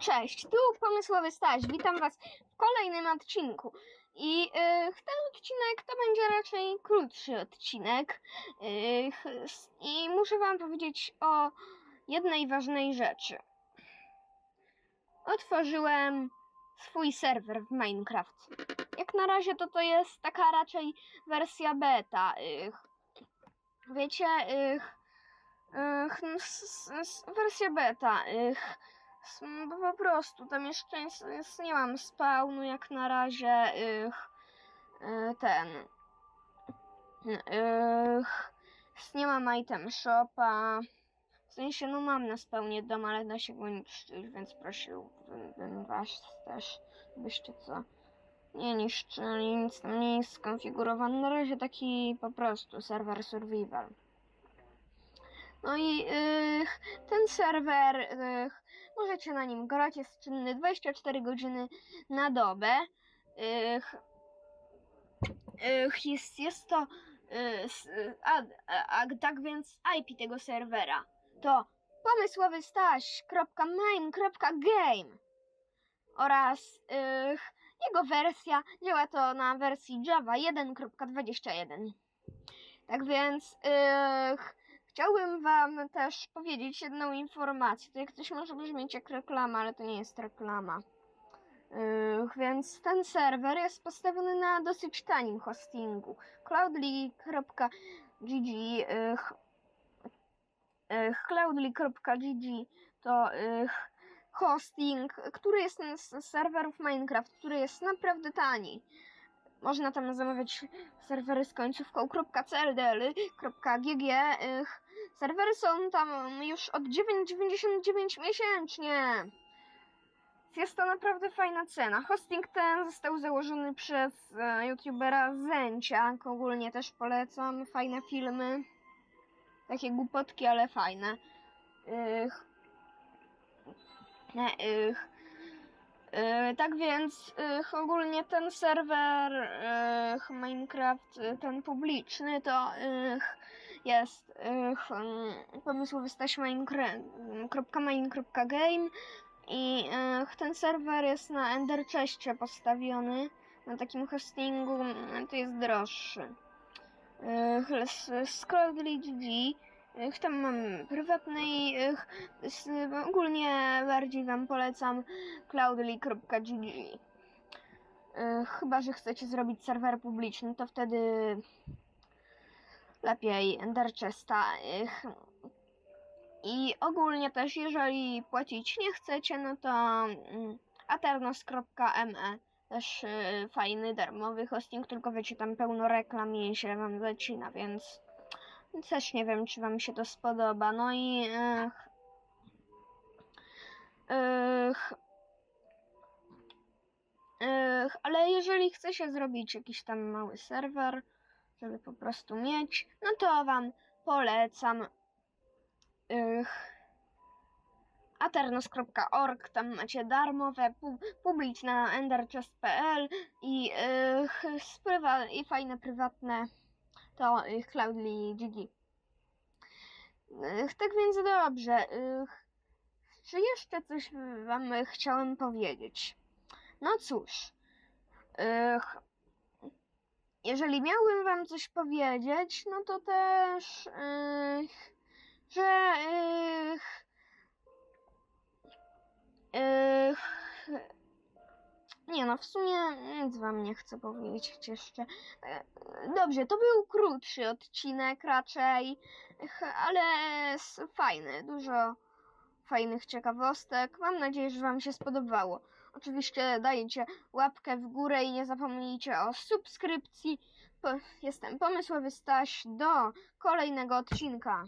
Cześć, tu Pomysłowy Staś. Witam Was w kolejnym odcinku. I yy, ten odcinek to będzie raczej krótszy odcinek. S- I muszę Wam powiedzieć o jednej ważnej rzeczy. Otworzyłem swój serwer w Minecraft. Jak na razie to to jest taka raczej wersja beta. Yy, wiecie, yy, wersja beta. Yy, bo po prostu tam jeszcze nie mam spawnu jak na razie ych, y, ten ych, nie mam item shopa w sensie no mam na spawnie dom, ale da się go nie pszczyć, więc prosiłbym was też, byście co nie niszczyli, nic tam nie jest skonfigurowany, na razie taki po prostu serwer survival. No i ych, ten serwer, ych, możecie na nim grać, jest czynny 24 godziny na dobę. Jest, jest to, y, a, a, tak więc IP tego serwera to pomysłowystaś.main.game oraz ych, jego wersja działa to na wersji Java 1.21. Tak więc Chciałbym Wam też powiedzieć jedną informację. To jak coś może brzmieć jak reklama, ale to nie jest reklama. Yy, więc ten serwer jest postawiony na dosyć tanim hostingu. Cloudly.gg yy, yy, Cloudly.gg to yy, hosting, który jest z serwerów Minecraft, który jest naprawdę tani. Można tam zamawiać serwery z końcówką .cldl.gg. Ych, Serwery są tam już od 9,99 miesięcznie. Jest to naprawdę fajna cena. Hosting ten został założony przez e, youtubera Zęcia. Ogólnie też polecam. Fajne filmy. Takie głupotki, ale fajne. Ych. Nie, ych. Yy, tak więc yy, ogólnie ten serwer yy, Minecraft, ten publiczny, to jest pomysłowy staś main.main.game i ten serwer jest na Ender Chestie postawiony na takim hostingu, to jest droższy. Cloudly.gg Ych, Tam mam prywatny i ych, s- ogólnie bardziej Wam polecam cloudly.gg. Ych, Chyba, że chcecie zrobić serwer publiczny, to wtedy lepiej Enderchesta. I ogólnie też, jeżeli płacić nie chcecie, no to mm, aternos.me też fajny, darmowy hosting, tylko wiecie, tam pełno reklam i się Wam zacina, więc też nie wiem, czy Wam się to spodoba. No i. Ech, ech, ech, ale jeżeli chce się zrobić jakiś tam mały serwer, żeby po prostu mieć, no to Wam polecam. Ech, aternos.org, tam macie darmowe, pu- publiczne enderchest.pl i, prywa- i fajne prywatne to y, Cloudly.gg. Ych, Tak więc dobrze. Czy jeszcze coś wam chciałem powiedzieć? No cóż. Jeżeli miałbym wam coś powiedzieć, no to też, że nie no, w sumie nic wam nie chcę powiedzieć jeszcze. E, Dobrze, to był krótszy odcinek raczej, ale fajny, dużo fajnych ciekawostek. Mam nadzieję, że wam się spodobało. Oczywiście dajcie łapkę w górę i nie zapomnijcie o subskrypcji. Jestem Pomysłowy Staś do kolejnego odcinka.